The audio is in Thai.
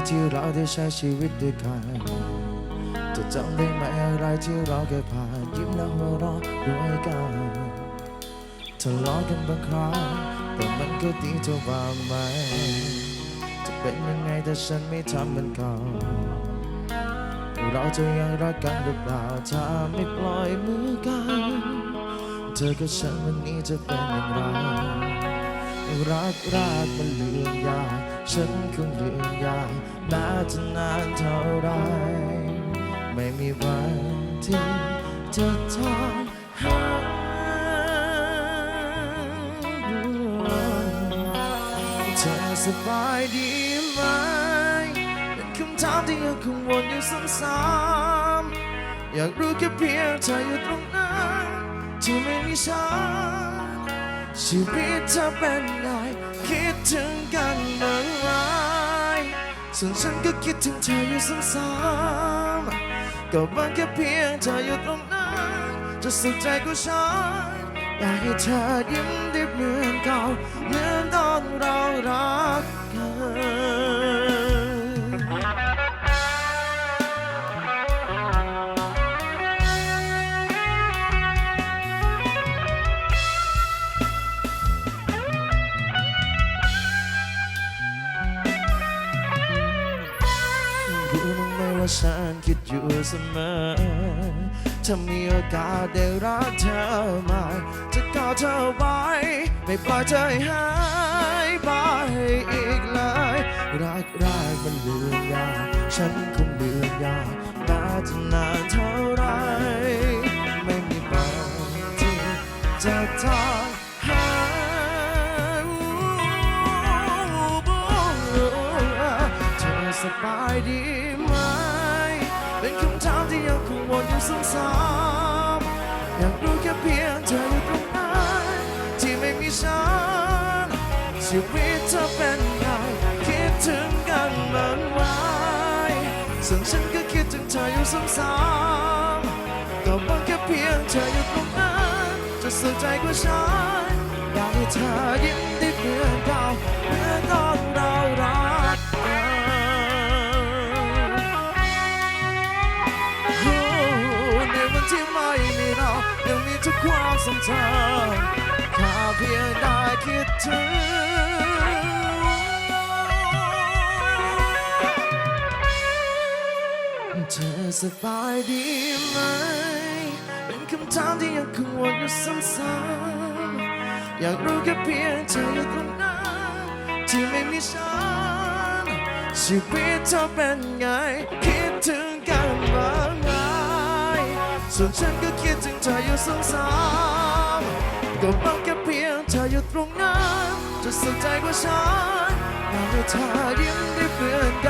ีที่เราได้ใช้ชีวิตด้วยกันจะจำได้ไหมอะไรที่เราเคยผ่านยิ้มและหัวเราะด้วยกันทะเลาะกันบางครั้งแต่มันก็ดีเท่าว่าไหม จะเป็นยังไงถ้าฉันไม่ทำเหมันเก่าเราจะยังรักกันหรือเปล่าถ้าไม่ปล่อยมือกัน เธอกับฉันวันนี้จะเป็นอย่างไรรักรักมันลืม ฉันคงลืมยากแม้จะนานเท่าไร ไม่มีวันที่จะทนหาเธอสบายดีไหม เป็นคำถามที่ยังคงวนอยู่ซ้ำๆอยากรู้แค่เพียงเธออยู่ตรงนั้นที่ไม่มีฉันชีวิตเธอเป็นไง ส่วนฉันก็คิดถึงเธออยู่ซ้ำๆก็บางแค่เพียงเธออยู่ตรงนั้นจะสุขใจกว่าฉันอยากให้เธอยิ้มได้เหมือนเก่า ว่าฉันคิดอยู่เสมอ ถ้ามีโอกาสได้รักเธอใหม่จะกอดเธอไว้ ไม่ปล่อยเธอให้หายไปอีกเลย รักรักมันเลืมยากฉันคงเลืมยากน่าจะนานเท่าไร ไม่มีบางที่จะทอ ชีวิตเธอเป็นไงคิดถึงกันบ้างไหมส่วนฉันก็คิดถึงเธออยู่ซ้ำๆก็บางแค่เพียงเธออยู่ตรงนั้นจะสุขใจกว่าฉันอยากให้เธอยิ้มได้เหมือนเก่าเหมื่อนตอนเรารักกันในวันที่ไม่มีเรายังมีทุกความทรงจำข้าเพียงได้คิดถึง เธอสบายดีไหม เป็นคำถามที่ยังคงวนอยู่ซ้ำๆอยากรู้แค่เพียงเธออยู่ตรงนั้นที่ไม่มีฉัน ชีวิตเธอเป็นไง คิดถึงกันบ้างไหมส่วนฉันก็คิดถึงเธออยู่ซ้ำๆ ก็บอกแค่เพียงเธออยู่ตรงนั้นจะสนใจกว่าฉันอยากให้เธอยิ้มได้เหมือนกัน